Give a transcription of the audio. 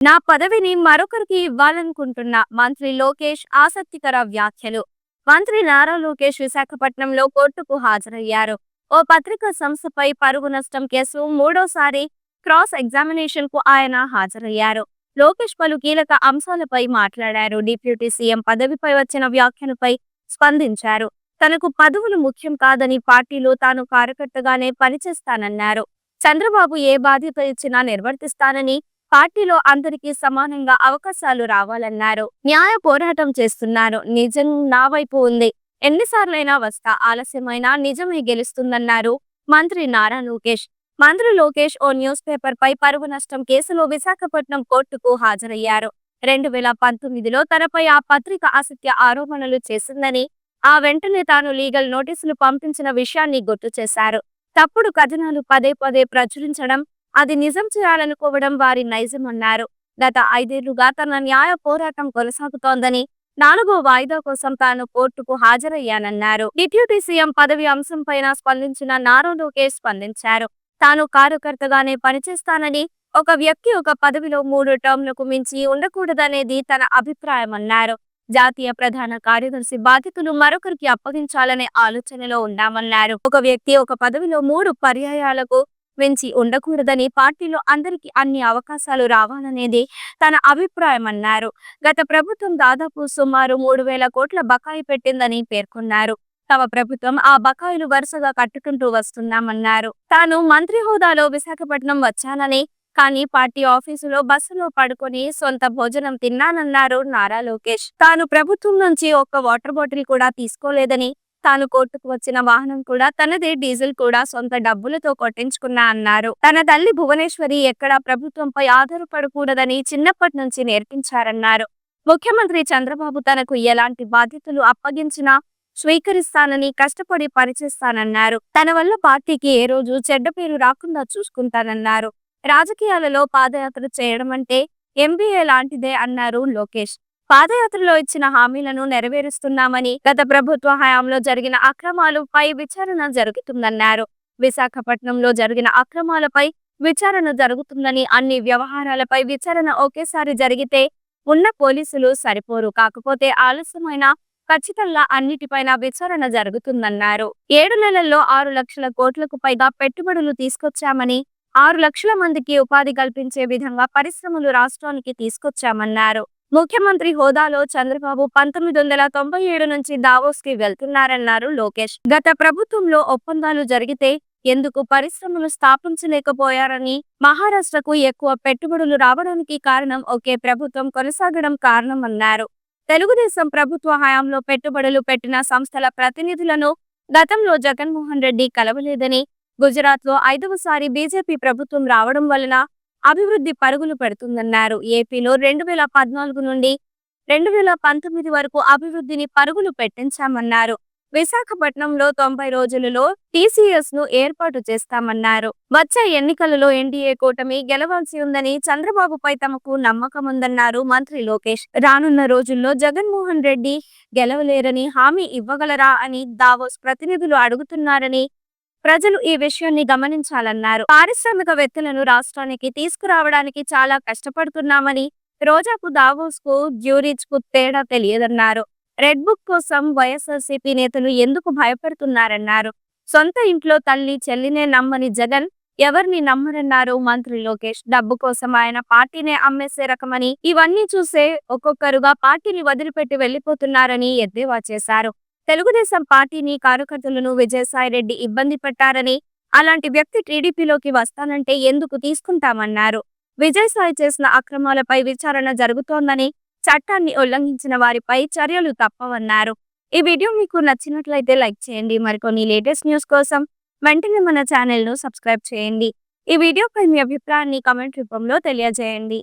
నా పదవిని మరొకరికి ఇవ్వాలనుకుంటున్న మంత్రి లోకేష్ ఆసక్తికర వ్యాఖ్యలు. మంత్రి నారా లోకేష్ విశాఖపట్నంలో కోర్టుకు హాజరయ్యారు. ఓ పత్రికా సంస్థపై పరుగు నష్టం కేసు మూడోసారి క్రాస్ ఎగ్జామినేషన్కు ఆయన హాజరయ్యారు. లోకేష్ పలు కీలక అంశాలపై మాట్లాడారు. డిప్యూటీ సీఎం పదవిపై వచ్చిన వ్యాఖ్యలపై స్పందించారు. తనకు పదవులు ముఖ్యం కాదని పార్టీలో తాను కార్యకర్తగానే పనిచేస్తానన్నారు. చంద్రబాబు ఏ బాధ్యత ఇచ్చినా నిర్వర్తిస్తానని పార్టీలో అందరికీ సమానంగా అవకాశాలు రావాలన్నారు. న్యాయ పోరాటం చేస్తున్నారు. నిజం నా వైపు ఉంది. ఎన్నిసార్లైనా వస్తా ఆలస్యమైనా నిజమే గెలుస్తుందన్నారు మంత్రి నారా లోకేష్. మంత్రి లోకేష్ ఓ న్యూస్ పేపర్ పై పరువు నష్టం కేసులో విశాఖపట్నం కోర్టుకు హాజరయ్యారు. రెండు వేల పంతొమ్మిదిలో తనపై ఆ పత్రిక అసత్య ఆరోపణలు చేసిందని ఆ వెంటనే తాను లీగల్ నోటీసులు పంపించిన విషయాన్ని గుర్తు చేశారు. తప్పుడు కథనాలు పదే పదే ప్రచురించడం అది నిజం చేయాలనుకోవడం వారి నైజం అన్నారు గత ఐదేళ్ళుగా తన న్యాయ పోరాటం కొనసాగుతోందని నాలుగో వాయిదా కోసం తాను కోర్టుకు హాజరయ్యానన్నారు. డిప్యూటీ సీఎం పదవి అంశంపైన స్పందించిన నారా లోకేష్ స్పందించారు. తాను కార్యకర్తగానే పనిచేస్తానని ఒక వ్యక్తి ఒక పదవిలో మూడు టర్మ్లకు మించి ఉండకూడదనేది తన అభిప్రాయమన్నారు. జాతీయ ప్రధాన కార్యదర్శి బాధ్యతలు మరొకరికి అప్పగించాలనే ఆలోచనలో ఉన్నామన్నారు. ఒక వ్యక్తి ఒక పదవిలో మూడు పర్యాయాలకు మించి ఉండకూడదని పార్టీలో అందరికీ అన్ని అవకాశాలు రావాలనేది తన అభిప్రాయమన్నారు. గత ప్రభుత్వం దాదాపు సుమారు మూడు వేల కోట్ల బకాయి పెట్టిందని పేర్కొన్నారు. తమ ప్రభుత్వం ఆ బకాయిలు వరుసగా కట్టుకుంటూ వస్తున్నామన్నారు. తాను మంత్రి హోదాలో విశాఖపట్నం వచ్చానని కానీ పార్టీ ఆఫీసులో బస్సులో పడుకొని సొంత భోజనం తిన్నానన్నారు నారా లోకేష్. తాను ప్రభుత్వం నుంచి ఒక్క వాటర్ బాటిల్ కూడా తీసుకోలేదని తాను కోర్టుకు వచ్చిన వాహనం కూడా తనదే డీజిల్ కూడా సొంత డబ్బులతో కొట్టించుకున్నా అన్నారు. తన తల్లి భువనేశ్వరి ఎక్కడ ప్రభుత్వంపై ఆధారపడకూడదని చిన్నప్పటి నుంచి నేర్పించారన్నారు. ముఖ్యమంత్రి చంద్రబాబు తనకు ఎలాంటి బాధ్యతలు అప్పగించినా స్వీకరిస్తానని కష్టపడి పనిచేస్తానన్నారు. తన వల్ల పార్టీకి ఏ రోజు చెడ్డ పేరు రాకుండా చూసుకుంటానన్నారు. రాజకీయాలలో పాదయాత్ర చేయడం అంటే ఎంబీఏ లాంటిదే అన్నారు లోకేష్. పాదయాత్రలో ఇచ్చిన హామీలను నెరవేరుస్తున్నామని గత ప్రభుత్వ హయాంలో జరిగిన అక్రమాలపై విచారణ జరుగుతుందన్నారు. విశాఖపట్నంలో జరిగిన అక్రమాలపై విచారణ జరుగుతుందని అన్ని వ్యవహారాలపై విచారణ ఒకేసారి జరిగితే ఉన్న పోలీసులు సరిపోరు. కాకపోతే ఆలస్యమైన ఖచ్చితంగా అన్నిటిపైన విచారణ జరుగుతుందన్నారు. ఏడు నెలల్లో ఆరు లక్షల కోట్లకు పైగా పెట్టుబడులు తీసుకొచ్చామని ఆరు లక్షల మందికి ఉపాధి కల్పించే విధంగా పరిశ్రమలు రాష్ట్రానికి తీసుకొచ్చామన్నారు. ముఖ్యమంత్రి హోదాలో చంద్రబాబు పంతొమ్మిది వందల తొంభై ఏడు నుంచి దావోస్కి వెళ్తున్నారన్నారు లోకేష్. గత ప్రభుత్వంలో ఒప్పందాలు జరిగితే ఎందుకు పరిశ్రమలు స్థాపించలేకపోయారని మహారాష్ట్రకు ఎక్కువ పెట్టుబడులు రావడానికి కారణం ఒకే ప్రభుత్వం కొనసాగడం కారణమన్నారు. తెలుగుదేశం ప్రభుత్వ హయాంలో పెట్టుబడులు పెట్టిన సంస్థల ప్రతినిధులను గతంలో జగన్మోహన్ రెడ్డి కలవలేదని గుజరాత్లో ఐదవసారి బీజేపీ ప్రభుత్వం రావడం వలన అభివృద్ధి పరుగులు పెడుతుందన్నారు. ఏపీలో రెండు వేల పద్నాలుగు నుండి రెండు వేల పంతొమ్మిది వరకు అభివృద్ధిని పరుగులు పెట్టించామన్నారు. విశాఖపట్నంలో తొంభై రోజులలో టీసీఎస్ను ఏర్పాటు చేస్తామన్నారు. వచ్చే ఎన్నికలలో ఎన్డీఏ కూటమి గెలవాల్సి ఉందని చంద్రబాబుపై తమకు నమ్మకం ఉందన్నారు మంత్రి లోకేష్. రానున్న రోజుల్లో జగన్మోహన్ రెడ్డి గెలవలేరని హామీ ఇవ్వగలరా అని దావోస్ ప్రతినిధులు అడుగుతున్నారని ప్రజలు ఈ విషయాన్ని గమనించాలన్నారు. పారిశ్రామికవేత్తలను రాష్ట్రానికి తీసుకురావడానికి చాలా కష్టపడుతున్నామని రోజాకు దావోస్కు జ్యూరిచ్కు తేడా తెలియదన్నారు. రెడ్ బుక్ కోసం వైఎస్ఆర్సీపీ నేతలు ఎందుకు భయపడుతున్నారన్నారు. సొంత ఇంట్లో తల్లి చెల్లినే నమ్మని జగన్ ఎవరిని నమ్మరన్నారు మంత్రి లోకేష్. డబ్బు కోసం ఆయన పార్టీనే అమ్మేసే రకమని ఇవన్నీ చూసే ఒక్కొక్కరుగా పార్టీని వదిలిపెట్టి వెళ్ళిపోతున్నారని ఎద్దేవా చేశారు. తెలుగుదేశం పార్టీని కార్యకర్తలను విజయసాయిరెడ్డి ఇబ్బంది పెట్టారని అలాంటి వ్యక్తి టీడీపీలోకి వస్తానంటే ఎందుకు తీసుకుంటామన్నారు. విజయసాయి చేసిన అక్రమాలపై విచారణ జరుగుతోందని చట్టాన్ని ఉల్లంఘించిన వారిపై చర్యలు తప్పవన్నారు. ఈ వీడియో మీకు నచ్చినట్లయితే లైక్ చేయండి. మరికొన్ని లేటెస్ట్ న్యూస్ కోసం వెంటనే మన ఛానల్ను సబ్స్క్రైబ్ చేయండి. ఈ వీడియోపై మీ అభిప్రాయాన్ని కామెంట్ రూపంలో తెలియజేయండి.